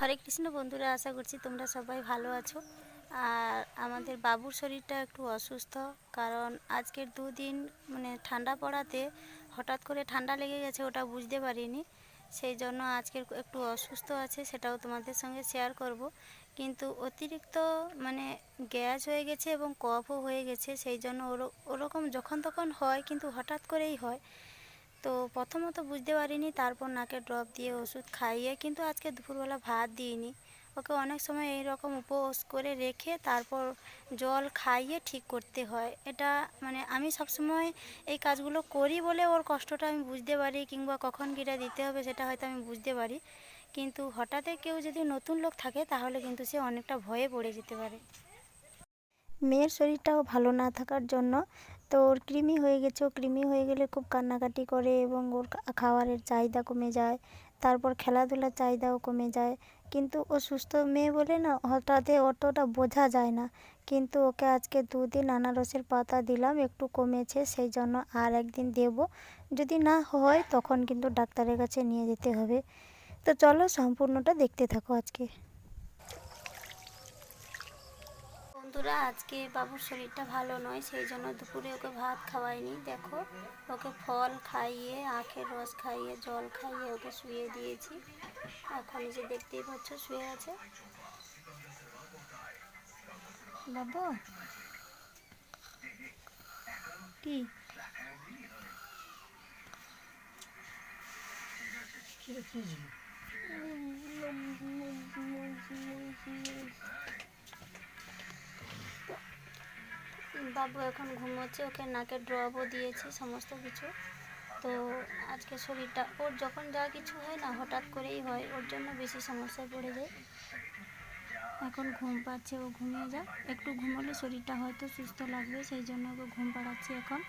হরে কৃষ্ণ বন্ধুরা, আশা করছি তোমরা সবাই ভালো আছো। আর আমাদের বাবুর শরীরটা একটু অসুস্থ, কারণ আজকের দুদিন মানে ঠান্ডা পড়াতে হঠাৎ করে ঠান্ডা লেগে গেছে ওটা বুঝতে পারিনি। সেই জন্য আজকের একটু অসুস্থ আছে, সেটাও তোমাদের সঙ্গে শেয়ার করব। কিন্তু অতিরিক্ত মানে গ্যাস হয়ে গেছে এবং কফও হয়ে গেছে, সেই জন্য ওর- ওরকম যখন তখন হয়, কিন্তু হঠাৎ করেই হয়। তো প্রথমত বুঝতে পারিনি, তারপর নাকে ড্রপ দিয়ে ওষুধ খাইয়ে কিন্তু আজকে দুপুরবেলা ভাত দিইনি। ওকে অনেক সময় এই রকম উপোস করে রেখে তারপর জল খাইয়ে ঠিক করতে হয়। এটা মানে আমি সবসময় এই কাজগুলো করি বলে ওর কষ্টটা আমি বুঝতে পারি কিংবা কখন কীটা দিতে হবে সেটা হয়তো আমি বুঝতে পারি। কিন্তু হঠাৎ কেউ যদি নতুন লোক থাকে তাহলে কিন্তু সে অনেকটা ভয়ে পড়ে যেতে পারে। মেয়ের শরীরটাও ভালো না থাকার জন্য তো ওর কৃমি হয়ে গেছে। ও কৃমি হয়ে গেলে খুব কান্নাকাটি করে এবং ওর খা- খাবারের চাহিদা কমে যায়। তারপর খেলাধুলার চাহিদাও কমে যায়। কিন্তু ও সুস্থ মেয়ে বলে না, হঠাৎ অতটা বোঝা যায় না। কিন্তু ওকে আজকে দুদিন আনারসের পাতা দিলাম, একটু কমেছে, সেই জন্য আর একদিন দেব। যদি না হয় তখন কিন্তু ডাক্তারের কাছে নিয়ে যেতে হবে। তো চলো সম্পূর্ণটা দেখতে থাকো আজকে। বন্ধুরা, আজকে বাবুর শরীরটা ভালো নয়, সেই জন্য দুপুরে ওকে ভাত খাওয়াইনি। দেখো, ওকে ফল খাইয়ে, আখের রস খাইয়ে, জল খাইয়ে ওকে শুয়ে দিয়েছি। এখন যে দেখতেই পাচ্ছ, শুয়ে আছে। বাবু, কি? বাবু এখন ঘুমোচ্ছে, ওকে নাকে ড্রপও দিয়েছি, সমস্ত কিছু। তো আজকে শরীরটা, ওর যখন যা কিছু হয় না, হঠাৎ করেই হয়, ওর জন্য বেশি সমস্যায় পড়ে যায়। এখন ঘুম পাচ্ছে, ও ঘুমিয়ে যাক। একটু ঘুমোলে শরীরটা হয়তো সুস্থ লাগবে, সেই জন্য ওকে ঘুম পাড়াচ্ছি এখন।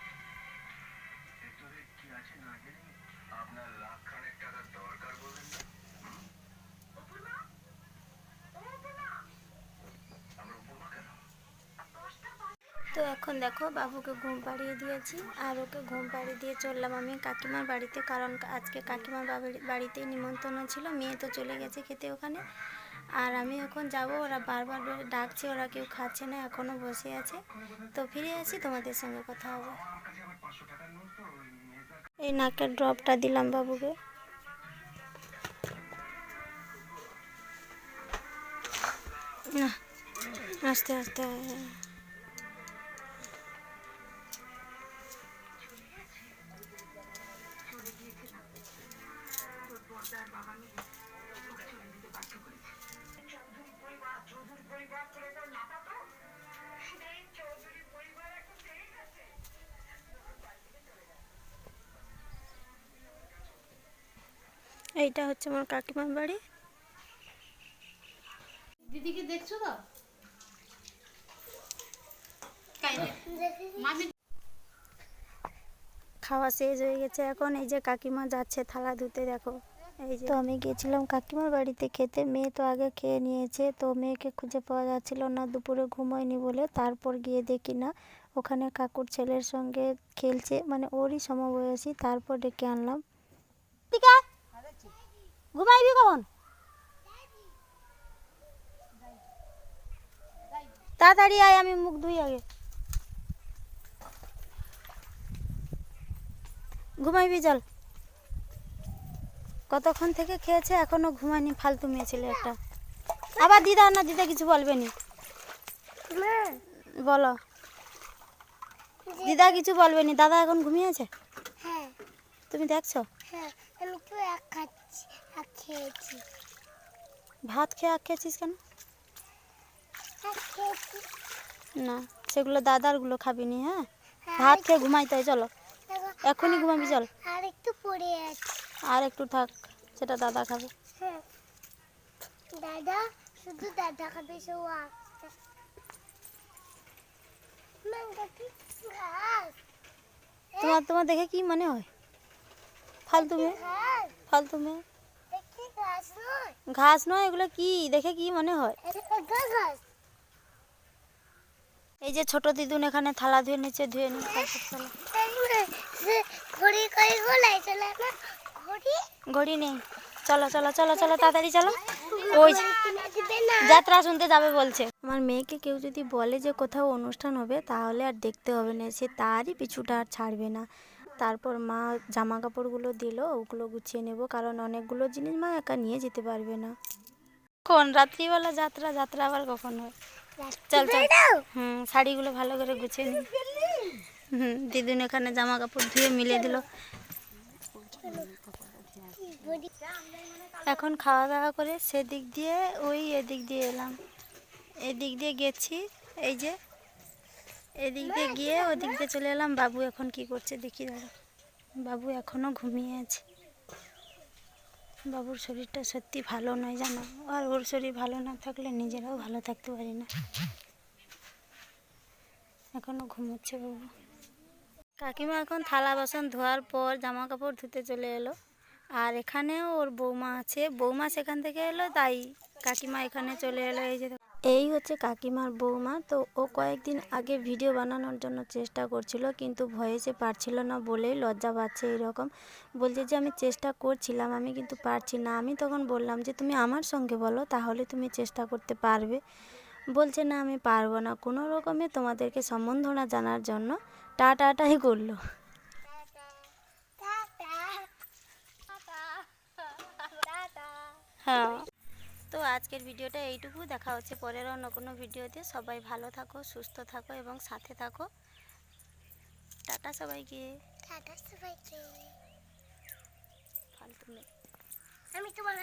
তো এখন দেখো বাবুকে ঘুম পাড়িয়ে দিয়েছি আর ওকে ঘুম পাড়িয়ে দিয়ে চললাম আমি কাকিমার বাড়িতে। কারণ আজকে কাকিমার বাড়ি- বাড়িতেই নিমন্ত্রণ ছিল, মেয়ে তো চলে গেছে খেতে ওখানে। আর আমি এখন যাব, ওরা বারবার ডাকছে, ওরা কেউ খাচ্ছে না এখনও বসে আছে। তো ফিরে আসি, তোমাদের সঙ্গে কথা হবে। এই নাকের ড্রপটা দিলাম বাবুকে। না আস্তে আস্তে। এইটা হচ্ছে আমার কাকিমার বাড়ি। দিদিকে দেখছ তো? খাওয়া শেষ হয়ে গেছে এখন এই যে কাকিমা যাচ্ছে থালা ধুতে দেখো। এই যে তো আমি গিয়েছিলাম কাকিমার বাড়িতে খেতে মেয়ে তো আগে খেয়ে নিয়েছে তো মেয়েকে খুঁজে পাওয়া যাচ্ছিল না দুপুরে ঘুমোয়নি বলে তারপর গিয়ে দেখি না ওখানে কাকুর ছেলের সঙ্গে খেলছে মানে ওরই সমবয়সী তারপর ডেকে আনলাম। টিকা ঘুমাইবি কখন? তাড়াতাড়ি আয় আমি মুখ ধুই আগে। ঘুমাইবি চল। কতক্ষণ থেকে খেয়েছে এখনও ঘুমায়নি ফালতু মেয়ে ছিল একটা। আবার দিদা না দিদা কিছু বলবে নি বলো। দিদা কিছু বলবে নি দাদা এখন ঘুমিয়েছে? হ্যাঁ। তুমি দেখছ? হ্যাঁ আমি তো এক খাচ্ছি। এক খেয়েছি। ভাত খেয়ে আখ খেয়েছিস কেন? না সেগুলো দাদারগুলো খাবি নি হ্যাঁ? হ্যাঁ, ভাত খেয়ে ঘুমাইতে হয় চলো। এখনই ঘুমাবি চল। আর একটু পড়ে আছে। আর একটু থাক সেটা দাদা খাবে। হ্যাঁ। দাদা শুধু খাবে তোমার তোমার দেখে কি মনে হয়? ফালতু মেয়ে? ফালতু মেয়ে? ঘাস নয়, এগুলো কি? দেখে কি মনে হয়? এই যে ছোট দিদুন এখানে থালা ধুয়ে নিচে ধুয়ে ঘড়ি নেই। চলো চলো চলো চলো, তাড়াতাড়ি চলো। ওই যাত্রা শুনতে যাবে বলছে। আমার মেয়েকে কেউ যদি বলে যে কোথাও অনুষ্ঠান হবে, তাহলে আর দেখতে হবে না, সে তারই পিছুটা আর ছাড়বে না। তারপর মা জামা কাপড়গুলো দিল ওগুলো গুছিয়ে নেব কারণ অনেকগুলো জিনিস মা একা নিয়ে যেতে পারবে না। কোন রাত্রিবেলা যাত্রা যাত্রা আবার কখন হয়? চল চল। হুম শাড়িগুলো ভালো করে গুছিয়ে নি। হুম দিদুন এখানে জামা কাপড় ধুয়ে মিলিয়ে দিল। এখন খাওয়া দাওয়া করে সেদিক দিয়ে ওই এদিক দিয়ে এলাম। এদিক দিয়ে গেছি এই যে এদিক দিয়ে গিয়ে ওদিক দিয়ে চলে এলাম। বাবু এখন কি করছে দেখি দাঁড়া বাবু এখনও ঘুমিয়ে আছে। বাবুর শরীরটা সত্যি ভালো নয় জানো? আর ওর শরীর ভালো না থাকলে নিজেরাও ভালো থাকতে পারি না। এখনও ঘুমোচ্ছে বাবু। কাকিমা এখন থালা বাসন ধোয়ার পর জামা কাপড় ধুতে চলে এলো। আর এখানেও ওর বৌমা আছে। বৌমা সেখান থেকে এলো তাই কাকিমা এখানে চলে এলো। এই যে। এই হচ্ছে কাকিমার বৌমা। তো ও কয়েকদিন আগে ভিডিও বানানোর জন্য চেষ্টা করছিল কিন্তু ভয়েসে পারছিল না বলেই লজ্জা পাচ্ছে এরকম বলছে যে আমি চেষ্টা করছিলাম আমি কিন্তু পারছি না। আমি তখন বললাম যে তুমি আমার সঙ্গে বলো তাহলে তুমি চেষ্টা করতে পারবে। বলছে না আমি পারব না। কোনো রকমে তোমাদেরকে সম্বন্ধনা জানার জন্য টা টাটাই করল। হ্যাঁ। তো আজকের ভিডিওটা এইটুকু। দেখা হচ্ছে পরের অন্য কোনো ভিডিওতে। সবাই ভালো থাকো সুস্থ থাকো এবং সাথে থাকো। টাটা সবাইকে। টাটা সবাইকে। ফালতু আমি তোমার